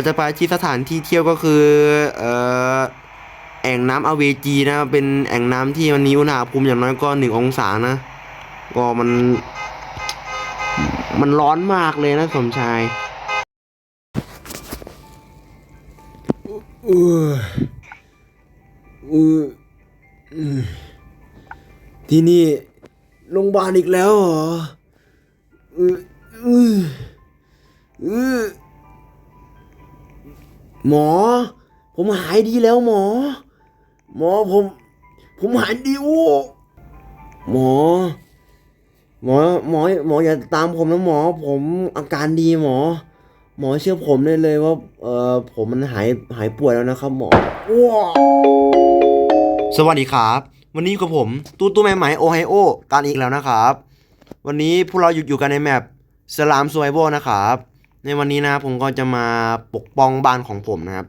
เราจะไปที่สถานที่เที่ยวก็คือเอ่อแอ่งน้ำอเวจีนะเป็นแอ่งน้ำที่มันมีอุณหภูมิอย่างน้อยก็หนึ่งองศานะก็มัน มันร้อนมากเลยนะสมชายออเอออืมที่นี่โรงพยาบาลอีกแล้วเหรอออเออเออ หมอ ผมหายดีแล้วหมอ หมอผม ผมหายดีโอ้หมอ หมอหมอหมออย่าตามผมนะหมอ ผมอาการดีหมอ หมอเชื่อผมได้เลยว่าเออผมมันหายหายป่วยแล้วนะครับ หมอว้าสวัสดีครับ วันนี้กับผม ตู้ตู้แม่ไหมโอไฮโอการอีกแล้วนะครับ วันนี้พวกเราอยู่อยู่กันในแมปสลามสไวโบนะครับ ในวันนี้นะผมก็จะมาปกป้องบ้านของผมนะครับ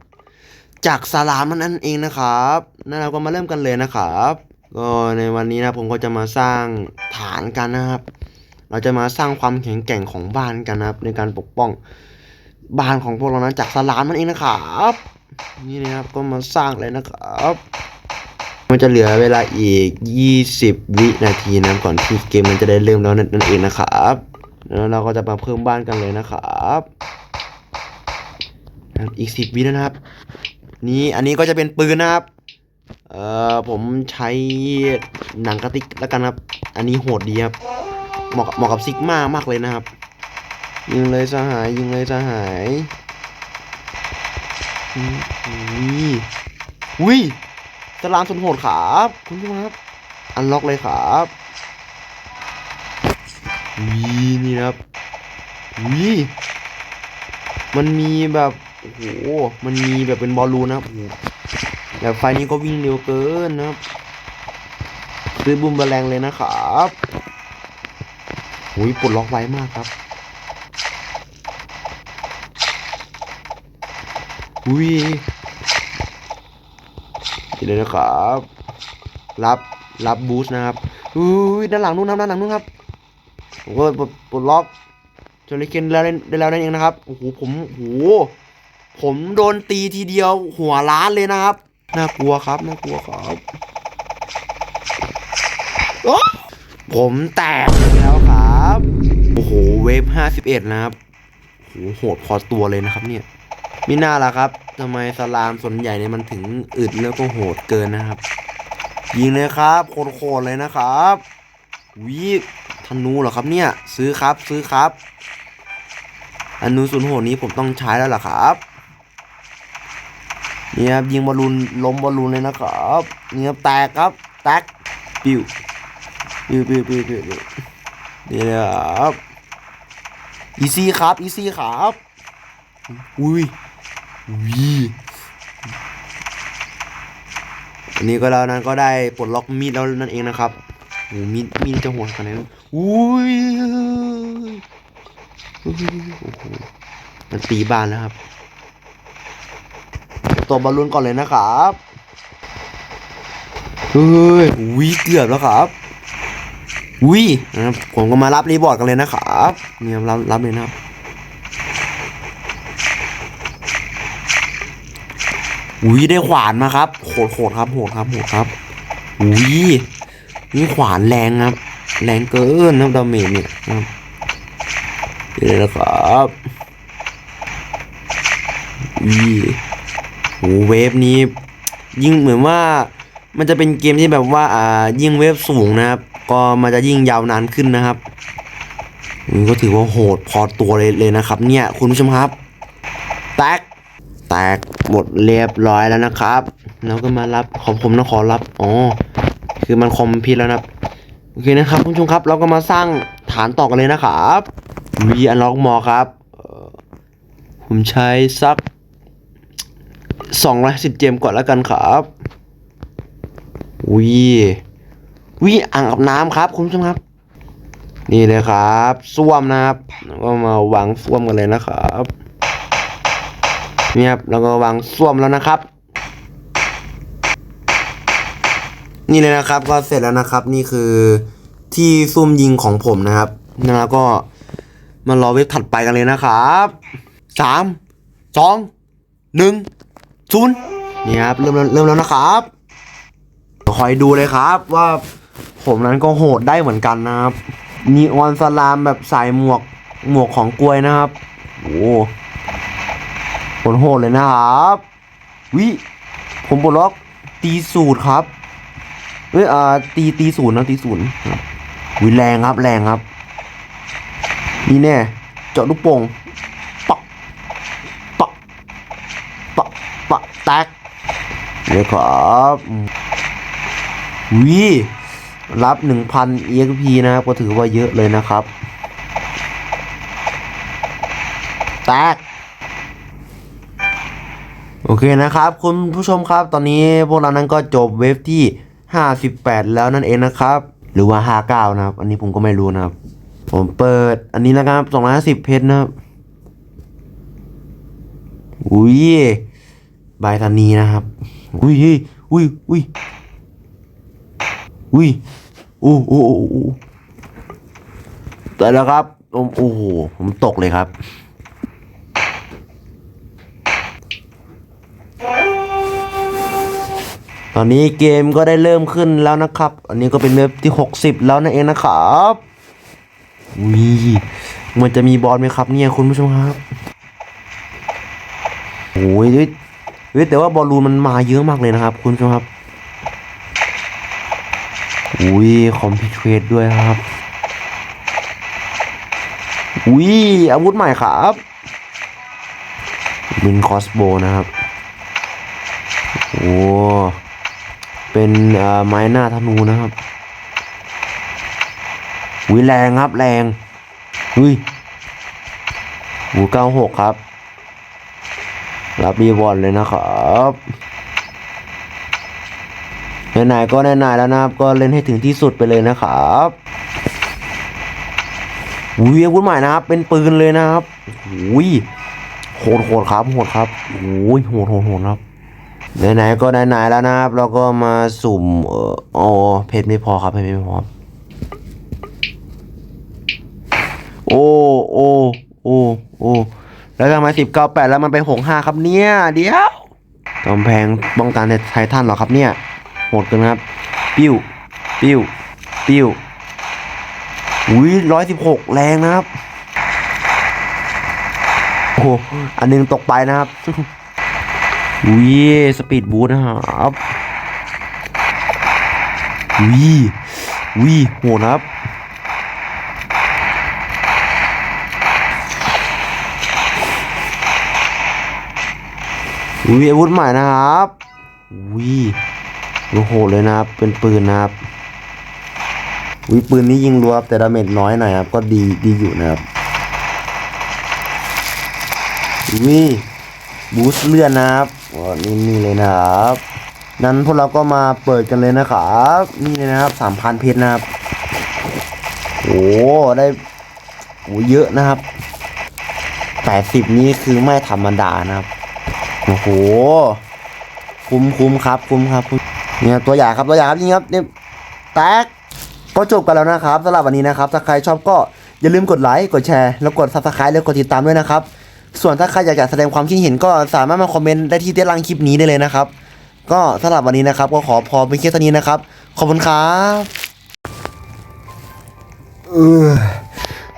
จากสลามันนั่นเองนะครับนั่นเราก็มาเริ่มกันเลยนะครับก็ในวันนี้นะผมก็จะมาสร้างฐานกันนะครับ เราจะมาสร้างความแข็งแกร่งของบ้านกันนะครับ ในการปกป้องบ้านของพวกเรานะจากสลามนั่นเองนะครับ นี่นะครับก็มาสร้างเลยนะครับ มันจะเหลือเวลาอีก 20 วินาทีนะก่อนที่เกมมันจะได้เริ่มแล้วนั่นเองนะครับ แล้วเราก็จะมาเพิ่มบ้านกันเลยนะครับอีก10วินะครับ นี่อันนี้ก็จะเป็นปืนนะครับ เอ่อผมใช้หนังกระติกแล้วกันครับ อันนี้โหดดีครับเหมาะเหมาะกับซิกมามากเลยนะครับ ยิงเลยสหายยิงเลยสหายอุ้ยอุ้ยสลามสุดโหดครับ คุณผู้ชมครับ อันล็อกเลยครับ อุ้ยนี่นะครับอุ้ยมันมีแบบโอ้โหมันมีแบบเป็นบอลลูนนะครับแบบไฟนี้ก็วิ่งเร็วเกินนะครับซื้อบูมบแรงเลยนะครับอุ้ยปลดล็อกไวมากครับอุ้ยเดี๋ยวนะครับ รับ รับบูสต์นะครับอุ้ยด้านหลังนู้นนะด้านหลังนู้นครับ ผมก็ปลดปลดล็อกจนลิเคนได้แล้วได้แล้วนั่นเองนะครับโอ้โหผมโอ้โหผมโดนตีทีเดียวหัวล้านเลยนะครับน่ากลัวครับน่ากลัวครับโอ๊ะผมแตกแล้วครับโอ้โหเวฟห้าสิบเอ็ดนะครับโอ้โหโหดพอตัวเลยนะครับ เนี่ยมิน่าล่ะครับทำไมสลามส่วนใหญ่เนี่ยมันถึงอึดแล้วก็โหดเกินนะครับ ยิงเลยครับโคตรๆเลยนะครับวิ นูเหรอครับเนี่ย ซื้อครับซื้อครับอนุสุนโหดนี้ผมต้องใช้แล้วล่ะครับเนี่ยครับยิงบอลลูนล้มบอลลูนเลยนะครับเนี่ยครับแตกครับแตกปิวปิวปิวปิวปิวปิวนี่ยครับอีซี่ครับอีซี่ครับอุ้ยวีอันนี้ก็แล้วนั้นก็ได้ปลดล็อกมีดแล้วนั่นเองนะครับ โอ้มีมีจะโหดขนาดไหนวะอุ้ยโอ้โหมันตีบ้านแล้วครับตัวบอลลูนก่อนเลยนะครับเฮ้ยวิเกือบแล้วครับวินะครับผมก็มารับรีบอร์ดกันเลยนะครับเนี่ยรับรับเลยนะครับอุ้ยได้ขวานมาครับโหดโหดครับโหดครับโหดครับอุ้ย นี่ขวานแรงครับ แรงเกินนะดาเมจเนี่ยนะครับเดี๋ยวนะครับอุ้ยโหเวฟนี้ ยิ่งเหมือนว่ามันจะเป็นเกมที่แบบว่าอ่ายิ่งเวฟสูงนะครับ ก็มันจะยิ่งยาวนานขึ้นนะครับนี่ก็ถือว่าโหดพอตัวเลยเลยนะครับ เนี่ยคุณผู้ชมครับ แตกแตกหมดเรียบร้อยแล้วนะครับ แล้วก็มารับของผมนะขอรับอ๋อ คือมันคอมพิวแล้วนะครับโอเคนะครับคุณผู้ชมครับเราก็มาสร้างฐานต่อกันเลยนะครับวีอันล็อกมอครับผมใช้สักสองร้อยสิบเจมก่อนแล้วกันครับวีวีอ่างอาบน้ำครับ คุณผู้ชมครับ นี่เลยครับส้วมนะครับก็มาวางส้วมกันเลยนะครับนี่ครับแล้วก็วางส้วมแล้วนะครับ นี่เลยนะครับก็เสร็จแล้วนะครับ นี่คือที่ซุ่มยิงของผมนะครับแล้วก็มารอเว็บถัดไปกันเลยนะครับสามสองหนึ่งศูนย์นี่ครับเริ่มเริ่มแล้วนะครับคอยดูเลยครับว่าผมนั้นก็โหดได้เหมือนกันนะครับนีออนสลามแบบใส่หมวกหมวกของกลวยนะครับโอ้โหโหดเลยนะครับวิผมบล็อกตีสูตรครับ เอ้ยอ่าตีตีศูนย์นะตีศูนย์ครับวิแรงครับแรงครับ นี่แน่ เจาะลูกโป่งปักปักปักปักแตกเลยครับอืมวิรับ 1,000 EXP นะครับก็ถือว่าเยอะเลยนะครับแตกโอเคนะครับ คุณผู้ชมครับตอนนี้พวกเรานั้นก็จบเวฟที่ 58 แล้วนั่นเองนะครับ หรือว่า 59 นะครับ อันนี้ผมก็ไม่รู้นะครับ ผมเปิดอันนี้นะครับสองร้อยสิบเพชรนะครับ อุ้ยใบธานีนะครับ อุ้ยอุ้ยอุ้ยอุ้ยโอ้โอ้โอ้โอ้แต่แล้วครับ โอ้โห ผมตกเลยครับ ตอนนี้เกมก็ได้เริ่มขึ้นแล้วนะครับ อันนี้ก็เป็นเว็บที่ 60 แล้วนั่นเองนะครับอุ้ยมันจะมีบอลไหมครับเนี่ยคุณผู้ชมครับโอ้ยเฮ้ยเฮ้ยแต่ว่าบอลลูนมันมาเยอะมากเลยนะครับ คุณผู้ชมครับอุ้ยคอมพิวเตอร์ด้วยครับอุ้ยอาวุธใหม่ครับบินคอสโบนะครับโอ้ เป็นไม้หน้าธนูนะครับอุ้ยแรงครับแรงอุ้ยหูเก้าหกครับ รับรีวอร์ดเลยนะครับไหนๆก็ไหนๆแล้วนะครับ ก็เล่นให้ถึงที่สุดไปเลยนะครับอุ้ยอาวุธใหม่นะครับ เป็นปืนเลยนะครับอุ้ยโหดโหดครับโหดครับอุ้ยโหดโหดโหดครับ ไหนๆก็ไหนๆแล้วนะครับ เราก็มาสุ่มเอ่ออ๋อเพชรไม่พอครับเพชรไม่พอ โอ้โอ้โอ้โอ้แล้วทำไมสิบเก้าแปดแล้วมันไปหกห้าครับเนี่ย เดี๋ยวกำแพงป้องกันไททันหรอครับเนี่ยโหดเกินครับ ปิ้ว ปิ้ว ปิ้วอุ้ยร้อยสิบหกแรงนะครับ โอ้อันหนึงตกไปนะครับ อุ้ยสปีดบูทนะครับอุ้ยอุ้ยโหดนะครับอุ้ยอาวุธใหม่นะครับอุ้ยโอ้โหเลยนะครับ เป็นปืนนะครับอุ้ยปืนนี้ยิงรัวแต่ดาเมจน้อยหน่อยครับ ก็ดีดีอยู่นะครับอุ้ยบูสเลื่อดนะครับ อ๋อนี่นี่เลยนะครับ นั้นพวกเราก็มาเปิดกันเลยนะครับ นี่เลยนะครับสามพันเพชรนะครับโอ้ได้โอ้เยอะนะครับแปดสิบนี้คือไม่ธรรมดานะครับโอ้โหคุ้มคุ้มครับ คุ้มครับคุ้มเนี่ยตัวอย่างครับตัวอย่างครับจริงครับเนี่ยแตกก็จบกันแล้วนะครับสำหรับวันนี้นะครับ ถ้าใครชอบก็อย่าลืมกดไลค์กดแชร์แล้วกด subscribe แล้วกดติดตามด้วยนะครับ ส่วนถ้าใครอยากจะแสดงความคิดเห็นก็สามารถมาคอมเมนต์ได้ที่ใต้ล่างคลิปนี้ได้เลยนะครับ ก็สำหรับวันนี้นะครับ ก็ขอพอเป็นแค่เท่านี้นะครับ ขอบคุณครับเออ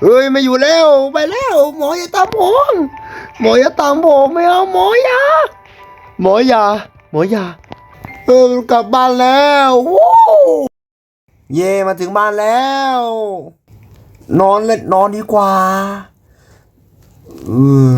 เอ้ยไม่อยู่แล้วไปแล้ว หมออย่าตามผมหมออย่าตามผมไม่เอาหมออย่าหมออย่าหมออย่าเออกลับบ้านแล้วเย่มาถึงบ้านแล้ว นอนเล่นนอนดีกว่า เออ